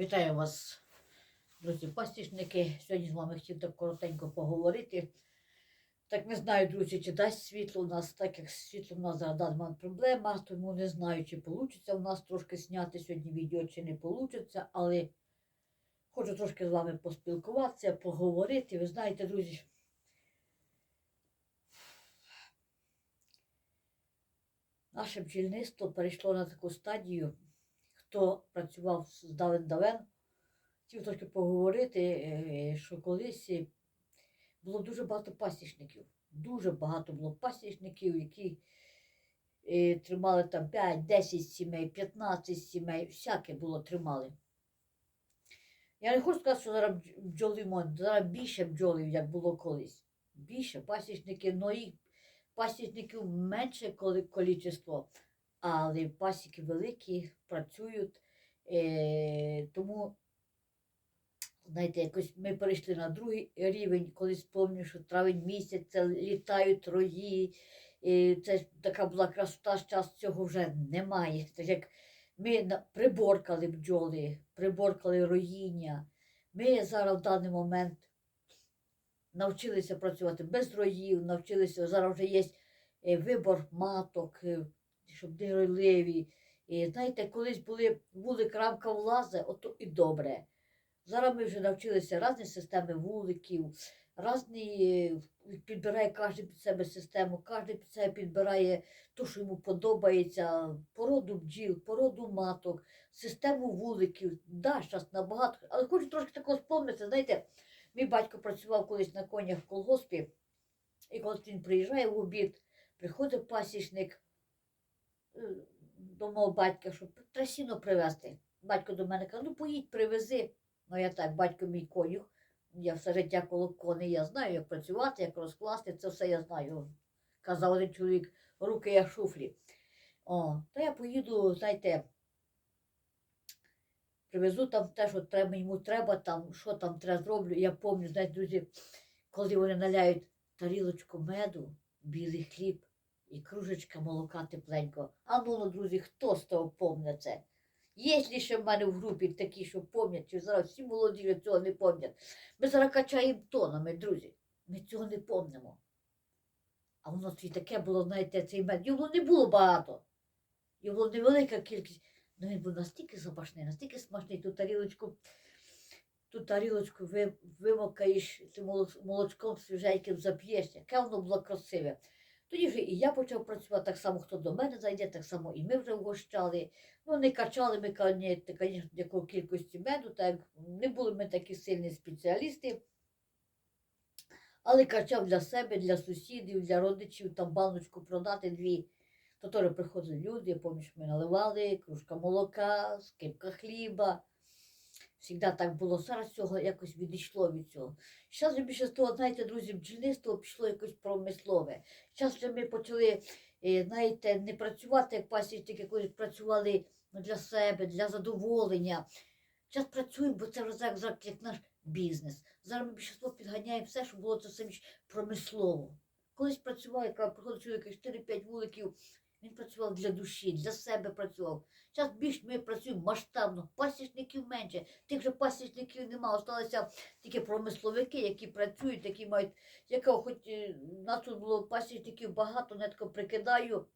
Вітаю вас, друзі пастішники. Сьогодні з вами хотів так коротенько поговорити. Так не знаю, друзі, чи дасть світло у нас, так як світло у нас зараз проблема, тому не знаю, чи вийде у нас трошки зняти сьогодні відео, чи не вийде, але хочу трошки з вами поспілкуватися, поговорити. Ви знаєте, друзі. Наше бджільництво перейшло на таку стадію, хто працював з давен давен хотів трошки поговорити, е, що колись е, було дуже багато пасічників. Дуже багато було пасічників, які е, тримали там 5, 10 сімей, 15 сімей, всяке було тримали. Я не хочу сказати, що зараз бджоли мо- зараз більше бджолів, як було колись. Більше пасічників, но їх пасічників менше количество, але пасіки великі працюють. Е, тому, знаєте, якось ми перейшли на другий рівень, колись пам'ятаю, що травень місяць, це літають рої. І це така була красота, зараз цього вже немає. Це як ми приборкали бджоли, приборкали роїння. Ми зараз в даний момент навчилися працювати без роїв, навчилися, зараз вже є е, вибор маток, е, щоб не. І, знаєте, колись були вулик рамка влазе, ото і добре. Зараз ми вже навчилися різні системи вуликів, різні, е, підбирає кожен під себе систему, кожен під себе підбирає те, що йому подобається, породу бджіл, породу маток, систему вуликів. Да, зараз набагато. Але хочу трошки такого спомнити, знаєте, мій батько працював колись на конях в колгоспі, і коли він приїжджає в обід, приходить пасічник е, мого батька, щоб трасіно привезти. Батько до мене каже, ну поїдь, привези. Ну я так, батько мій конюх. Я все життя коло коней, я знаю, як працювати, як розкласти, це все я знаю. Казав один чоловік, руки як шуфлі. О, то я поїду, знаєте, привезу там те, що треба, йому треба, там, що там треба зроблю. Я пам'ятаю, знаєте, друзі, коли вони наляють тарілочку меду, білий хліб і кружечка молока тепленького. А ну, ну, друзі, хто з того помне це? Є ли ще в мене в групі такі, що пам'ятають, чи зараз всі молоді цього не пам'ятають. Ми зараз качаємо тонами, друзі. Ми цього не помнимо. А воно і таке було, знаєте, цей мед. Його не було багато. Його була невелика кількість. Ну він був настільки запашний, настільки смачний, ту тарілочку, ту тарілочку ви, вимокаєш цим молочком свіженьким зап'єш. Яке воно було красиве. Тоді вже і я почав працювати так само, хто до мене зайде, так само і ми вже вгощали. Ну, не качали ми, звісно, якої кількості меду, так не були ми такі сильні спеціалісти. Але качав для себе, для сусідів, для родичів, там баночку продати дві. То теж приходили люди, що ми наливали, кружка молока, скипка хліба. Всігда так було. Зараз цього якось відійшло від цього. Зараз більше з того, знаєте, друзі, бджільництво пішло якось промислове. Зараз вже ми почали, е, знаєте, не працювати як пасічники, колись працювали для себе, для задоволення. Зараз працюємо, бо це вже як, як, наш бізнес. Зараз ми більшість підганяємо все, щоб було це все промислово. Колись працював, яка приходить чоловік 4-5 вуликів, він працював для душі, для себе працював. Зараз більш ми працюємо масштабно, пасічників менше. Тих же пасічників немає. Осталися тільки промисловики, які працюють, які мають, якого хоч е, нас тут було пасічників багато, не тако прикидаю,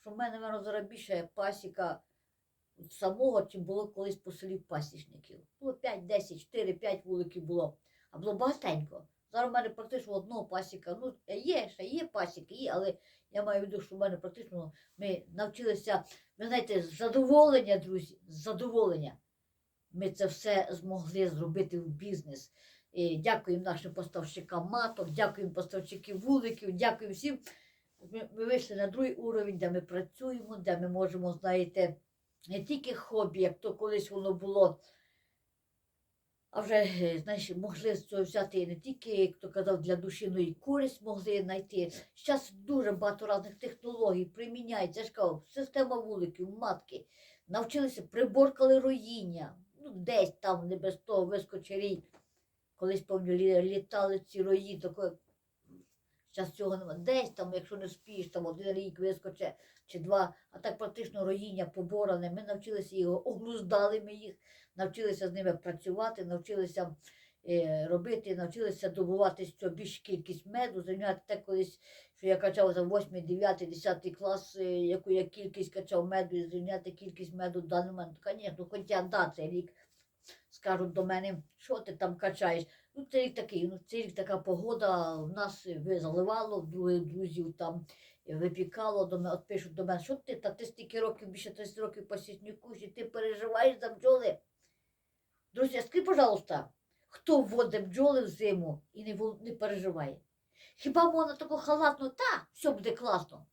що в мене, мабуть, зараз більше пасіка самого, чим було колись по селі пасічників. Було 5, 10, 4, 5 вуликів було, а було багатенько. Зараз в мене практично одного пасіка. Ну, є, ще є пасіки, але я маю в виду, що в мене практично ми навчилися, ви знаєте, з задоволення, друзі, з задоволення. Ми це все змогли зробити в бізнес. І дякуємо нашим поставщикам маток, дякуємо поставщикам вуликів, дякуємо всім. Ми, ми вийшли на другий уровень, де ми працюємо, де ми можемо, знаєте, не тільки хобі, як то колись воно було, а вже, е, знаєш, могли взяти не тільки, як то казав, для душі, але і користь могли знайти. Зараз дуже багато різних технологій приміняється. Я ж кажу, система вуликів, матки. Навчилися, приборкали роїння. Ну, десь там, не без того, вискочив. Колись, пам'ятаю, літали ці рої, таке. Зараз цього немає. Десь там, якщо не спієш, там один рік вискоче чи два, а так практично роїння поборане. Ми навчилися його, оглуздали ми їх, навчилися з ними працювати, навчилися е, робити, навчилися добувати з цього кількість меду, зайняти те колись, що я качав за 8, 9, 10 клас, е, яку я кількість качав меду і зрівняти кількість меду в даний момент. Звісно, хоча да, цей рік скажуть до мене, що ти там качаєш. Ну, цей рік такий, ну, цей рік така погода, в нас заливало, других друзів там випікало, до мене, от пишуть до мене, що ти, та ти стільки років, більше 30 років по сітніку, і ти переживаєш за бджоли. Друзі, скажіть, пожалуйста, хто вводить бджоли в зиму і не, не переживає? Хіба можна тако халатно, та, все буде класно.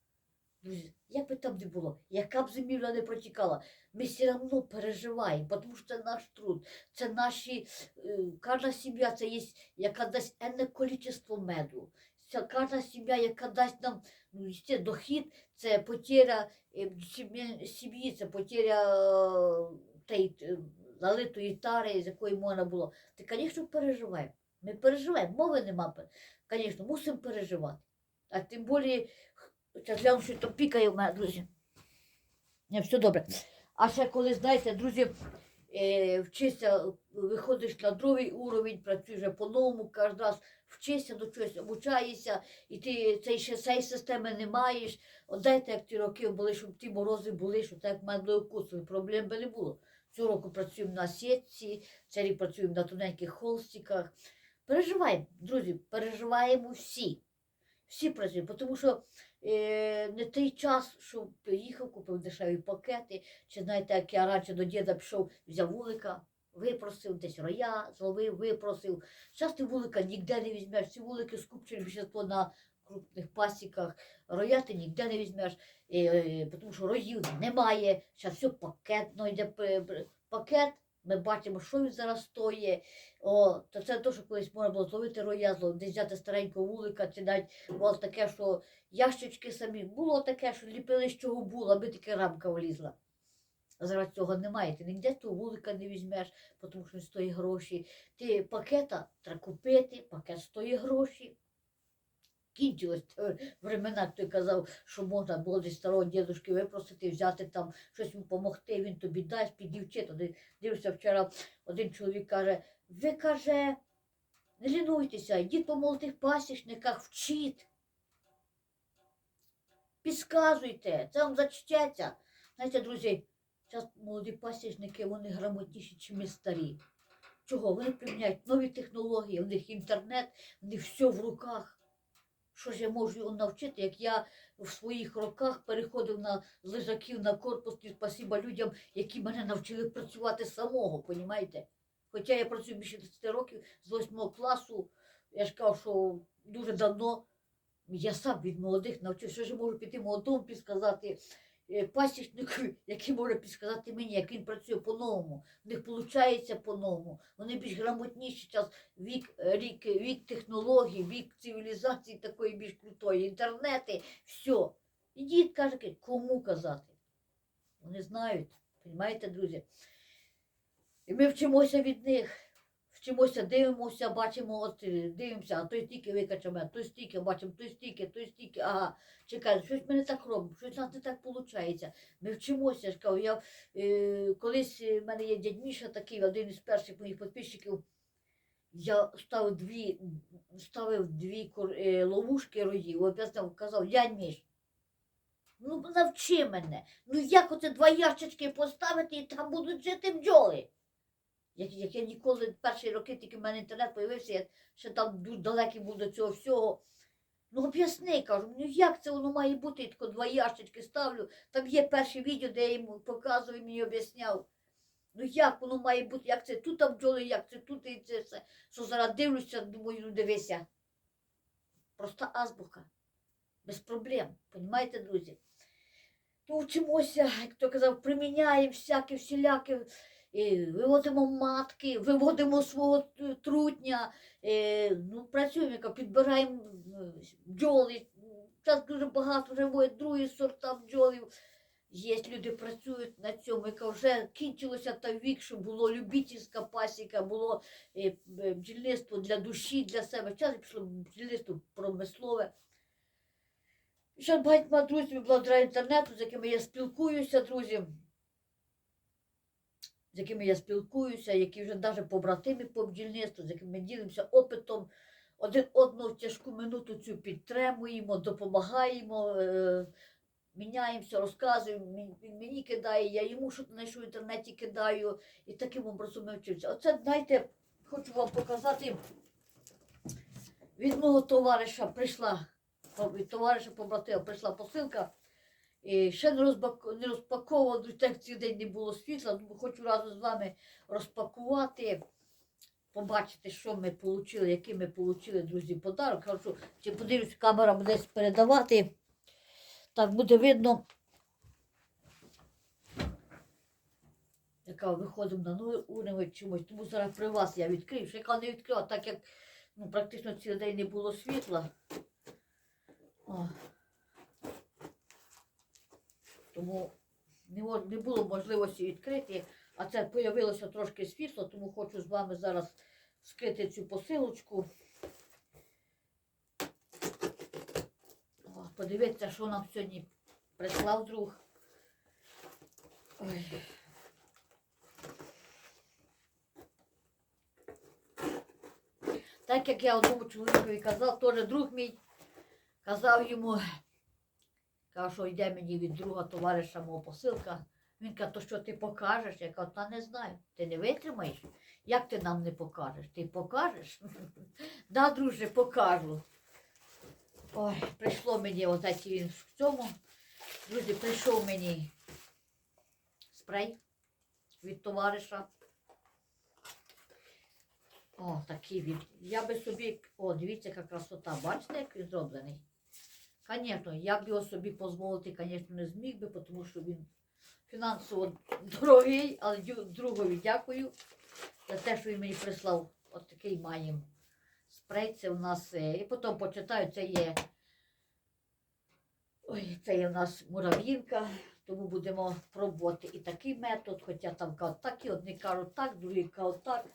Друзі, як би там не було, яка б зимівля не протікала, ми все одно переживаємо, тому що це наш труд, це наші, е, кожна сім'я це є, яка дасть енне кількість меду. Це кожна сім'я, яка дасть нам ну, ще дохід, це потеря е, сім'ї, це потеря тієї, е, тари, з якої можна було. Ти, звісно, переживаємо. Ми переживаємо, мови нема. Звісно, мусимо переживати. А тим більше, зараз гляну, що то пікає в мене, друзі. Не, все добре. А ще коли, знаєте, друзі, е, вчишся, виходиш на другий уровень, працюєш вже по-новому, кожен раз вчишся до чогось, обучаєшся, і ти цей ще цієї системи не маєш. От дайте, як ті роки були, щоб ті морози були, що так в мене були укуси, проблем би не було. Цього року працюємо на сітці, цей рік працюємо на тоненьких холстиках. Переживаємо, друзі, переживаємо всі. Всі працюємо, тому що не той час, що приїхав, купив дешеві пакети, чи знаєте, як я раніше до діда пішов, взяв вулика, випросив, десь роя, зловив, випросив. Зараз ти вулика ніде не візьмеш, ці вулики скупчені більшість на крупних пасіках, роя ти ніде не візьмеш, е, е, тому що роїв немає, зараз все пакетно йде пакет. Ми бачимо, що він зараз стоїть. О, то це те, що колись можна було зловити роя, зловити, десь взяти старенького вулика, чи навіть було таке, що ящички самі. Було таке, що ліпили з чого було, аби таке рамка влізла. Зараз цього немає. Ти ніде того вулика не візьмеш, тому що він стоїть гроші. Ти пакета треба купити, пакет стоїть гроші. Кінчилось времена, хто казав, що можна було десь старого дідушки випросити, взяти там щось допомогти, він тобі дасть, підівчи. Дивився вчора, один чоловік каже, ви каже, не лінуйтеся, йдіть по молодих пасічниках, вчіть. Підказуйте, це вам зачтеться. Знаєте, друзі, зараз молоді пасічники, вони грамотніші, ніж старі. Чого? Вони приміняють нові технології, у них інтернет, у них все в руках. Що ж я можу його навчити, як я в своїх роках переходив на лежаків на корпус, і спасіба людям, які мене навчили працювати самого, понімаєте? Хоча я працюю більше 10 років з 8 класу, я ж кажу, що дуже давно я сам від молодих навчився, що ж можу піти молодому і е, пасічнику, який може підсказати мені, як він працює по-новому. В них виходить по-новому. Вони більш грамотніші зараз вік, е, рік, вік технологій, вік цивілізації такої більш крутої, інтернети, все. Ідіть, каже, кому казати? Вони знають, розумієте, друзі? І ми вчимося від них. Вчимося, дивимося, бачимо, от е, дивимося, а той стільки викачаме, а той стільки, бачимо, той стільки, той стільки, ага, чекай, щось ми не так робимо, щось у нас не так виходить. Ми вчимося, я я е, колись е, в мене є дядь Міша такий, один із перших моїх підписчиків. Я ставив дві, ставив дві е, ловушки роїв, об'ясняв, казав, дядь Міш, ну навчи мене, ну як оце два ящички поставити і там будуть жити бджоли. Як, як я ніколи перші роки тільки в мене інтернет з'явився, я ще там дуже далекий був до цього всього. Ну об'ясни, кажу, ну як це воно має бути? Я тако два ящички ставлю. Там є перше відео, де я йому показував, мені об'ясняв. Ну як воно має бути, як це тут там бджоли, як це тут і це все. Що зараз дивлюся, думаю, ну дивися. Проста азбука. Без проблем. Понімаєте, друзі? То вчимося, як то казав, приміняємо всяке всіляке. Е, Виводимо матки, виводимо свого трутня, е, ну, працюємо, підбираємо бджоли. Зараз дуже багато вже виводять другі сорта бджолів. Є люди працюють на цьому, яка вже кінчилося той вік, що було любительська пасіка, було е, бджільництво для душі, для себе. Зараз пішло бджільництво промислове. Ще багатьма друзями благодаря інтернету, з якими я спілкуюся, друзі. З якими я спілкуюся, які вже навіть побратими по бджільництву, з якими ми ділимося опитом, один одного в тяжку минуту цю підтримуємо, допомагаємо, е, міняємося, розказуємо. Він мені кидає, я йому що знайшов в інтернеті кидаю. І таким образом ми вчимося. Оце, знаєте, хочу вам показати. Від мого товариша прийшла, від товариша побратима прийшла посилка. І ще не, розбак... не розпаковувала, друзі, так цілий день не було світла. Тому хочу разом з вами розпакувати, побачити, що ми отримали, який ми отримали, друзі, подарок. Кажу, чи подивлюсь, камера буде передавати. Так буде видно. Яка виходимо на новий уровень чомусь. Тому зараз при вас я відкрию. Ще яка не відкрила, так як ну, практично цілий день не було світла. О. Тому не, було можливості відкрити, а це з'явилося трошки світло, тому хочу з вами зараз вскрити цю посилочку. О, подивіться, що нам сьогодні прислав друг. Ой. Так як я одному чоловікові казав, теж друг мій казав йому, Каже, що йде мені від друга товариша мого посилка. Він каже, то що ти покажеш? Я кажу, та не знаю. Ти не витримаєш? Як ти нам не покажеш? Ти покажеш? да, друже, покажу. Ой, прийшло мені отець він в цьому. Друзі, прийшов мені спрей від товариша. О, такий він. Я би собі. О, дивіться, яка красота. Бачите, як він зроблений? Звісно, я б його собі дозволити, звісно, не зміг би, тому що він фінансово дорогий, але другові дякую за те, що він мені прислав. От такий маємо спрей. Це у нас. е, І потім почитаю, це є. Ой, це є у нас мурав'їнка, тому будемо пробувати і такий метод, хоча там кажуть так, і одні кажуть так, другі кажуть так.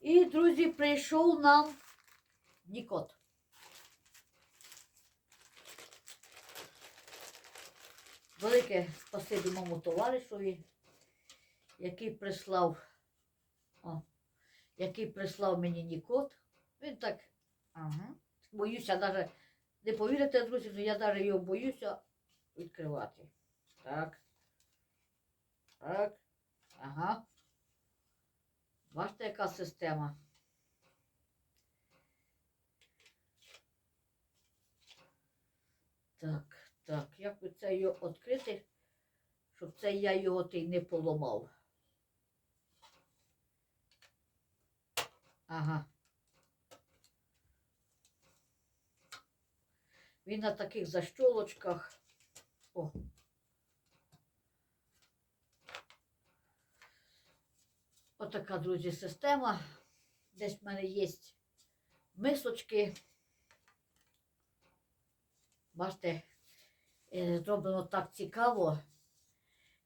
І, друзі, прийшов нам Нікот. Велике спасибі моєму товаришові, який прислав, о, який прислав мені Нікот. Він так, ага, боюся навіть, не повірите, друзі, але я навіть його боюся відкривати. Так. Так. Ага. Бачите, яка система? Так, так, як би це його відкрити, щоб це я його ти не поламав. Ага. Він на таких защолочках. О. Отака, друзі, система. Десь в мене є мисочки. Бачите, зроблено так цікаво.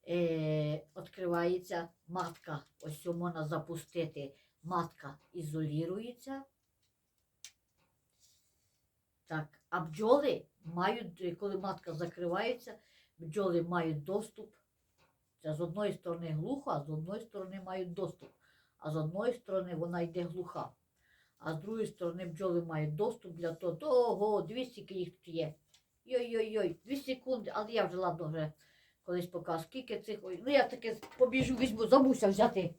Е, Відкривається матка. Ось можна запустити. Матка ізолюється. Так, а бджоли мають, е, коли матка закривається, бджоли мають доступ. Це з одної сторони глухо, а з одної сторони мають доступ. А з одної сторони вона йде глуха. А з другої сторони бджоли мають доступ для того. Ого, дві скільки їх тут є. Йой-йой-йой, дві секунди, але я вже ладно вже колись покажу, скільки цих. ой, Ну я таке побіжу, візьму, забуся взяти.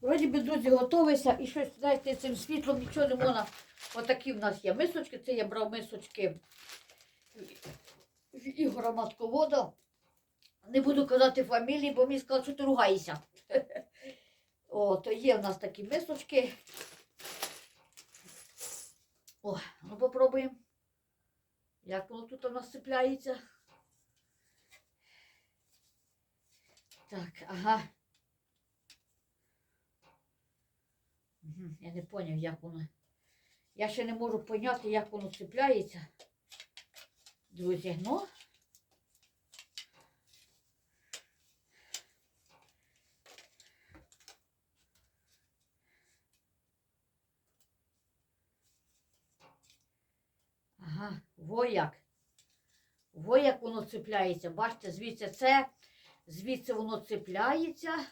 Вроді би, друзі, готовися і щось, знаєте, цим світлом нічого не можна. Отакі в нас є мисочки, це я брав мисочки Ігора Матковода. Не буду казати фамілії, бо мені сказали, що ти ругаєшся. О, то є в нас такі мисочки. О, ну попробуємо. Як воно тут у нас цепляється. Так, ага. Я не поняв, як воно. Я ще не можу поняти, як воно цепляється. Друзі, ну ага, вояк. Вояк воно цепляється. Бачите, звідси це, звідси воно цепляється,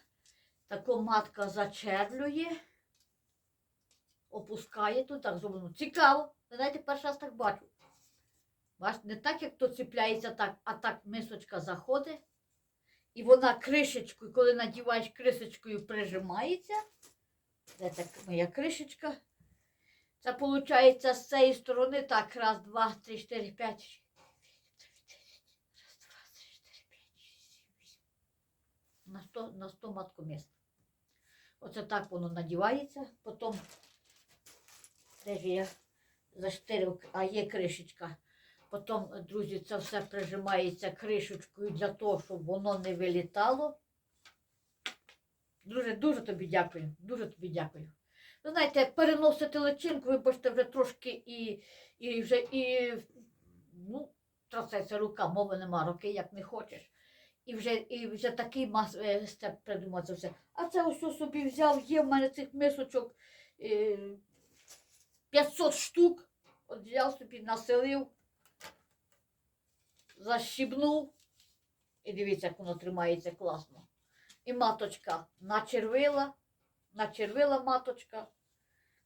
тако матка зачерлює, опускає тут, так зроблено. Цікаво. Знаєте, перший раз так бачу. Бачите, не так, як то цепляється так, а так мисочка заходить. І вона кришечкою, коли надіваєш кришечкою, прижимається. Де так моя кришечка? Це виходить з цієї сторони так, раз, два, три, чотири, п'ять. На 100, на 100 маткоміст. Оце так воно надівається, потім де ж я заштирив, а є кришечка. Потім, друзі, це все прижимається кришечкою для того, щоб воно не вилітало. Друже, дуже тобі дякую. Дуже тобі дякую. Ви знаєте, переносити личинку, вибачте, вже трошки і, і вже і ну, трасеться рука, мови нема, роки як не хочеш. І вже, і вже такий мас, е, степ придумав це все. А це ось собі взяв, є в мене цих мисочок е, 500 штук. От взяв собі, населив, защібнув. І дивіться, як воно тримається класно. І маточка начервила, начервила маточка,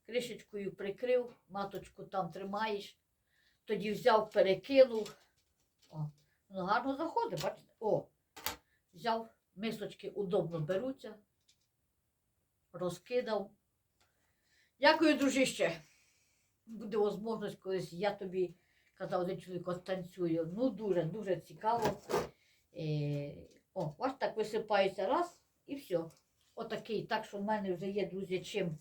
кришечкою прикрив, маточку там тримаєш. Тоді взяв, перекинув. О, воно гарно заходить, бачите? О, взяв, мисочки удобно беруться, розкидав. Дякую, дружище. Буде можливість колись я тобі казав один чоловік, от танцюю. Ну, дуже, дуже цікаво. Е, о, ось так висипається раз і все. Отакий. Так що в мене вже є, друзі, чим.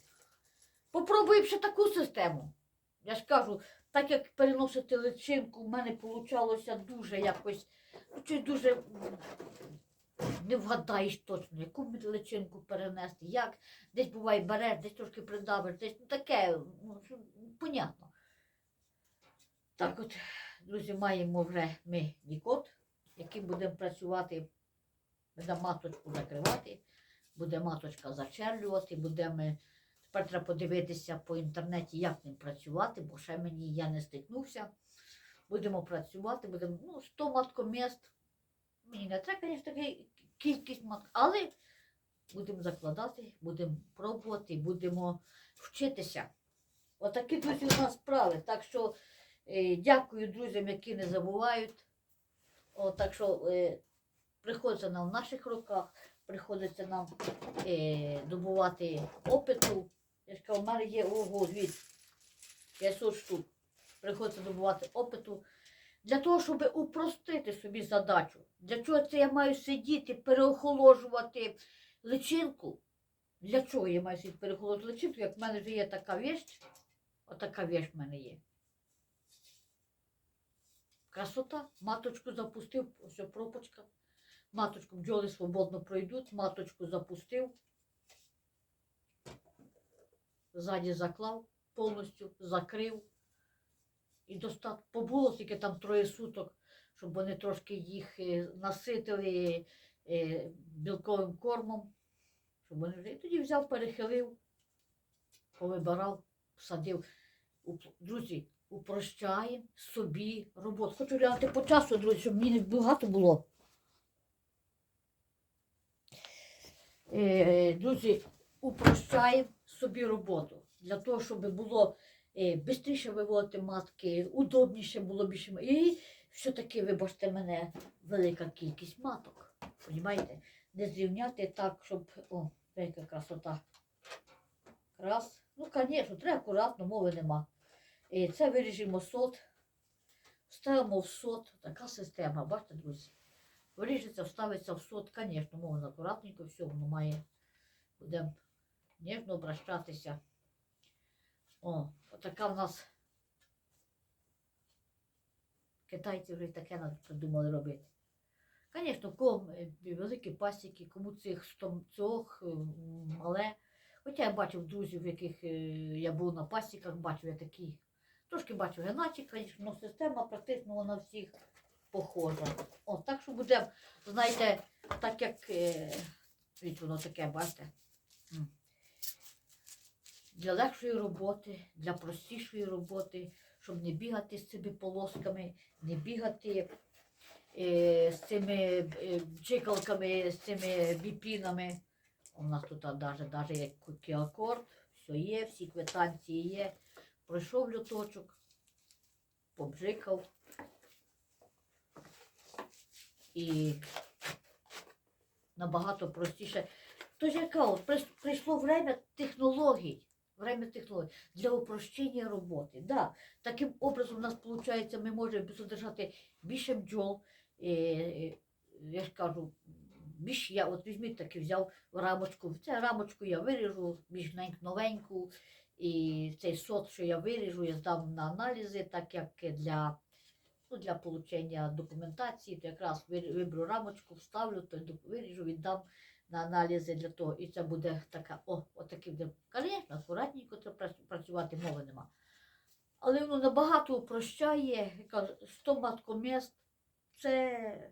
Попробуємо ще таку систему. Я ж кажу, так як переносити личинку, в мене вийшло дуже якось, ну, дуже не вгадаєш точно, яку личинку перенести, як. Десь буває береш, десь трошки придавиш, десь ну, таке, ну, понятно. Так от, друзі, маємо вже ми нікот, яким будемо працювати, будемо маточку закривати, буде маточка зачерлювати, будемо. Тепер треба подивитися по інтернеті, як ним працювати, бо ще мені я не стикнувся. Будемо працювати, будемо ну, 100 маткоміст. Мені не треба, звісно, кількість маток, але будемо закладати, будемо пробувати, будемо вчитися. Отакі друзі у нас справи. Так що дякую друзям, які не забувають. Так що е, приходиться нам в наших руках, приходиться нам е, добувати опиту. Я ж кажу, в мене є ого, звід 500 штук. Приходиться добувати опиту. Для того, щоб упростити собі задачу. Для чого це я маю сидіти, переохолоджувати личинку? Для чого я маю сидіти переохолоджувати личинку, як в мене вже є така вещь, отака вещь в мене є. Красота. Маточку запустив, ось пропочка. Маточку бджоли свободно пройдуть, маточку запустив. Ззаді заклав, повністю закрив. І достатньо побуло тільки там троє суток, щоб вони трошки їх е, наситили е, білковим кормом. Щоб вони вже... І тоді взяв, перехилив, повибирав, посадив. Уп- Друзі, упрощаємо собі роботу. Хочу глянути по часу, друзі, щоб мені не багато було. Е, Друзі, упрощаємо собі роботу для того, щоб було швидше виводити матки, удобніше було більше. І все-таки, вибачте мене, велика кількість маток. Понімаєте? Не зрівняти так, щоб. О, яка красота. Крас. Ну, звісно, треба акуратно, мови нема. І це виріжемо сот, вставимо в сот. Така система, бачите, друзі. Виріжеться, вставиться в сот, звісно, можна акуратненько, все воно має. Будемо ніжно обращатися. О, отака в нас. Китайці вже таке нам придумали робити. Звісно, е, великі пасіки, кому цих цьох, е, мале. Хоча я бачив друзів, яких е, я був на пасіках, бачив я такі. Трошки бачив геначик, звісно, система практично вона всіх похожа. О, так що будемо, знаєте, так як е, воно таке, бачите. Для легшої роботи, для простішої роботи, щоб не бігати з цими полосками, не бігати е, з цими е, з цими біпінами. У нас тут навіть, навіть є QR-код, все є, всі квитанції є. Пройшов люточок, побжикав. І набагато простіше. Тож я кажу, прис- прийшло время технологій. Время технологій для упрощення роботи. Да, таким образом у нас виходить, ми можемо содержати більше бджол. Е, я ж кажу, більш я от візьміть таки взяв рамочку. Цю рамочку я виріжу, більш новень- новеньку. І цей сот, що я виріжу, я здам на аналізи, так як для, ну, для получення документації, то якраз ви- виберу рамочку, вставлю, то виріжу, віддам на аналізи для того. І це буде така, о, отакий буде, звісно, акуратненько треба працювати, мови нема. Але воно набагато упрощає, я кажу, 100 маткоміст, це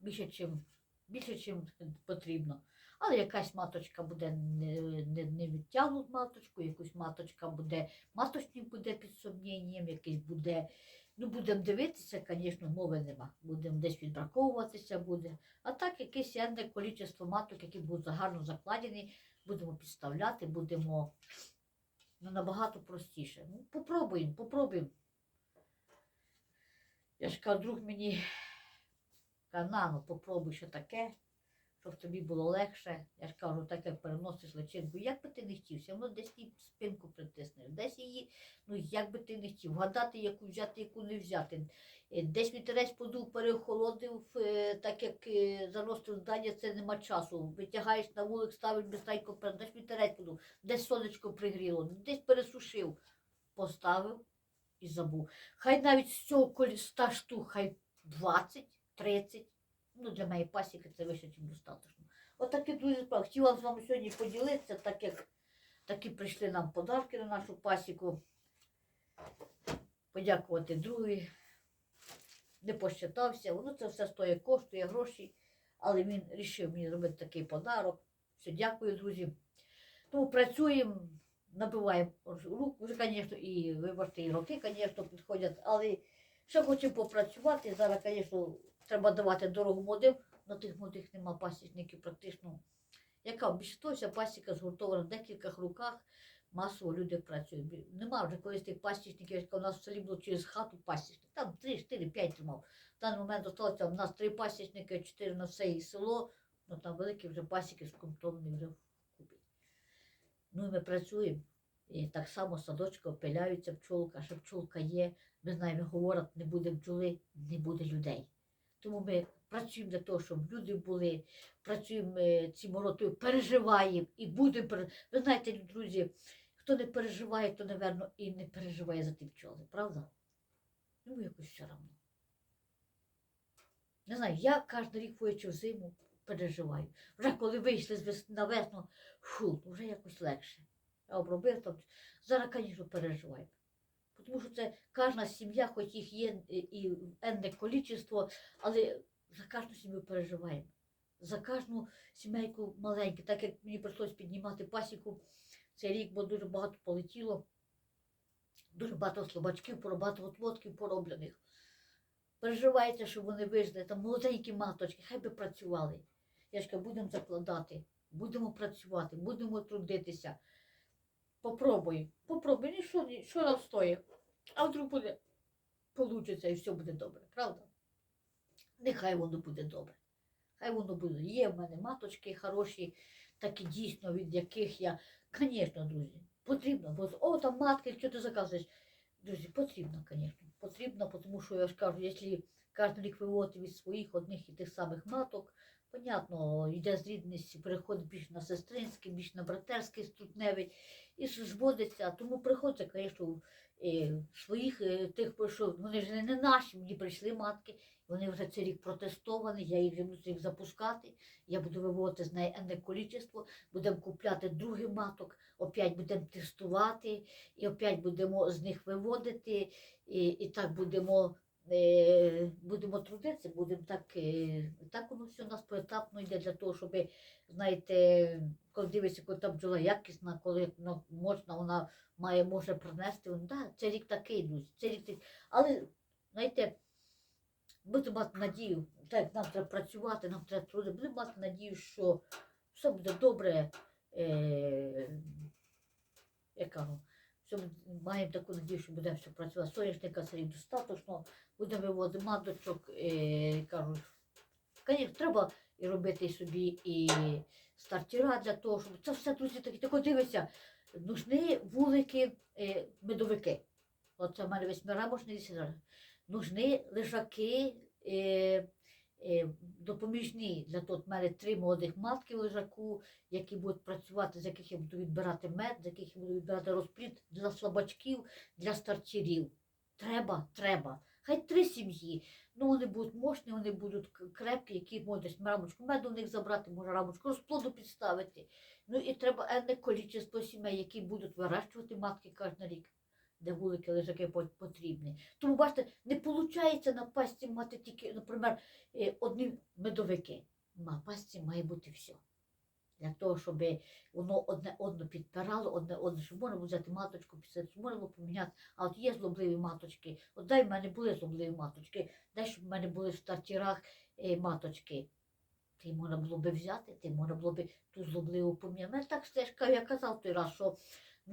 більше, чим, більше, чим потрібно. Але якась маточка буде не, не, не відтягнуть маточку, якусь маточка буде, маточник буде під сумнінням, якийсь буде. Ну, будемо дивитися, звісно, мови нема. Будемо десь відбраковуватися буде. А так, якесь енне кількість маток, які будуть гарно закладені, будемо підставляти, будемо ну, набагато простіше. Ну, попробуємо, попробуємо. Я ж кажу, друг мені каже, на, ну попробуй що таке, щоб тобі було легше. Я ж кажу, так як переносиш личинку, як би ти не хотівся, воно десь її спинку притиснеш, десь її, ну як би ти не хотів, вгадати, яку взяти, яку не взяти. Е, Десь вітерець подув, переохолодив, е, так як е, заносив здання, це нема часу. Витягаєш на вулик, ставиш безстайко, десь вітерець подув, десь сонечко пригріло, десь пересушив, поставив і забув. Хай навіть з цього колі 100 штук, хай 20, 30. Ну, для моєї пасіки це ніж достатньо. Отакі друзі справи. Хотіла з вами сьогодні поділитися, так як такі прийшли нам подарки на нашу пасіку. Подякувати другі. Не посчитався. Воно це все стоїть, коштує гроші, але він вирішив мені зробити такий подарок. Все, дякую, друзі. Тому працюємо, набиваємо рук, вже, звісно, і вибачте, і роки, звісно, підходять, але ще хочемо попрацювати. Зараз, звісно, треба давати дорогу молодим, але тих молодих нема пасічників практично. Яка вся пасіка згуртована в декількох руках, масово люди працюють. Нема вже колись тих пасічників, як у нас в селі було через хату пасічник. Там 3, 4, 5 тримав. В даний момент залишилося у нас три пасічники, чотири на все і село, ну там великі вже пасіки скомптовані вже вкупі. Ну і ми працюємо. І так само садочка опиляються пчолка, що пчолка є. Ми знаємо, говорять, не буде бджоли, не буде людей. Тому ми працюємо для того, щоб люди були, працюємо е, ці переживаємо і будемо. Ви знаєте, друзі, хто не переживає, то, напевно, і не переживає за ті пчоли, правда? Ну, якось все одно. Не знаю, я кожен рік воючи зиму переживаю. Вже коли вийшли з весни на весну, фу, вже якось легше. Я обробив там. Зараз, звісно, переживаю. Тому що це кожна сім'я, хоч їх є е, і енне количество, але за кожну сім'ю переживаємо. За кожну сімейку маленьку, так як мені прийшлося піднімати пасіку цей рік, бо дуже багато полетіло, дуже багато слабачків, багато отводків пороблених. Переживається, щоб вони вижили, там молоденькі маточки, хай би працювали. Я ж кажу, будемо закладати, будемо працювати, будемо трудитися. Попробуй, попробуй, ну що, що нам стоїть? А вдруг буде, получиться і все буде добре, правда? Нехай воно буде добре. Хай воно буде. Є в мене маточки хороші, такі дійсно, від яких я, звісно, друзі, потрібно. Бо о, там матки, що ти заказуєш? Друзі, потрібно, звісно. Потрібно, тому що я ж кажу, якщо кожен рік виводити від своїх одних і тих самих маток, понятно, йде зрідність, переходить більш на сестринський, більш на братерський стутневий, і зводиться. Тому приходиться, звісно, е, своїх е, тих, що вони ж не наші, мені прийшли матки, вони вже цей рік протестовані, я їх буду їх запускати, я буду виводити з неї енне количество, будемо купляти другий маток, опять будемо тестувати, і опять будемо з них виводити, і, і так будемо е, будемо трудитися, будемо так, е, так воно все у нас поетапно йде для того, щоб, знаєте, коли дивишся, коли та бджола якісна, коли ну, можна, вона має, може принести. Ну, да, це рік такий, друзі, це рік такий. Але, знаєте, будемо мати надію, так як нам треба працювати, нам треба трудити, будемо мати надію, що все буде добре. Е, я кажу, що маємо таку надію, що буде все працювати. Соняшника серед достатньо, будемо виводити маточок, е, кажу, треба і робити собі і стартера для того, щоб це все, друзі, такі, тако дивися, нужні вулики, е, медовики. Оце в мене весь рамошний лісі. Нужні лежаки е, е, допоміжні. Для того, в мене три молодих матки лежаку, які будуть працювати, з яких я буду відбирати мед, з яких я буду відбирати розплід для слабачків, для стартерів. Треба, треба. Хай три сім'ї. Ну, вони будуть мощні, вони будуть крепкі, які можуть рамочку меду в них забрати, може рамочку розплоду підставити. Ну і треба енне кількість сімей, які будуть вирощувати матки кожен рік, де вулики лежаки потрібні. Тому бачите, не виходить на пасті мати тільки, наприклад, е, одні медовики. На пасті має бути все. Для того, щоб воно одне одне підпирало, одне одне, щоб можна було взяти маточку, після можна було поміняти. А от є злобливі маточки. От дай в мене були злобливі маточки, дай, щоб в мене були в стартірах е, маточки. Ти можна було би взяти, ти можна було би ту злобливу поміняти. Мене так стежка, я казав той раз, що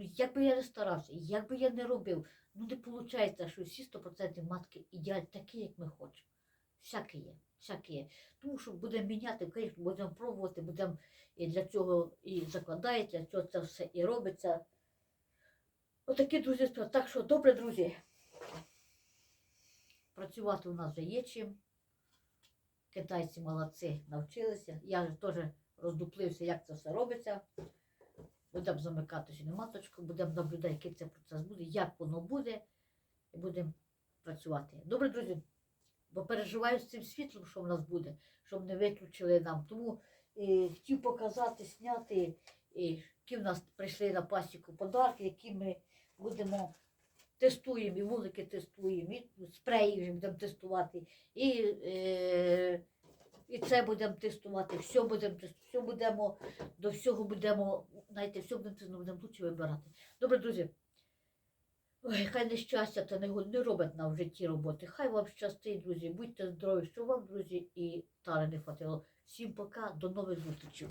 як би я не старався, як би я не робив, ну не виходить, що всі 100% матки ідеальні такі, як ми хочемо. Всяке є, всяке є. Тому що будемо міняти, звісно, будемо пробувати, будемо і для цього і закладається, для цього це все і робиться. Отакі, друзі, справи. Так що, добре, друзі. Працювати у нас вже є чим. Китайці молодці навчилися. Я теж роздуплився, як це все робиться. Будемо замикати сюди маточку, будемо наблюдати, який це процес буде, як воно буде, і будемо працювати. Добре, друзі, бо переживаю з цим світлом, що в нас буде, щоб не виключили нам. Тому е, хотів показати, зняти, е, які в нас прийшли на пасіку подарки, які ми будемо тестуємо, і вулики тестуємо, і спреї будемо тестувати, і, е, і це будемо тестувати, все будемо тестувати, все будемо, до всього будемо, знаєте, все будемо тестувати, будемо лучше вибирати. Добре, друзі. Ой, хай нещастя та не, не робить нам в житті роботи. Хай вам щастить, друзі. Будьте здорові, що вам, друзі, і тари не хватило. Всім пока, до нових зустрічей.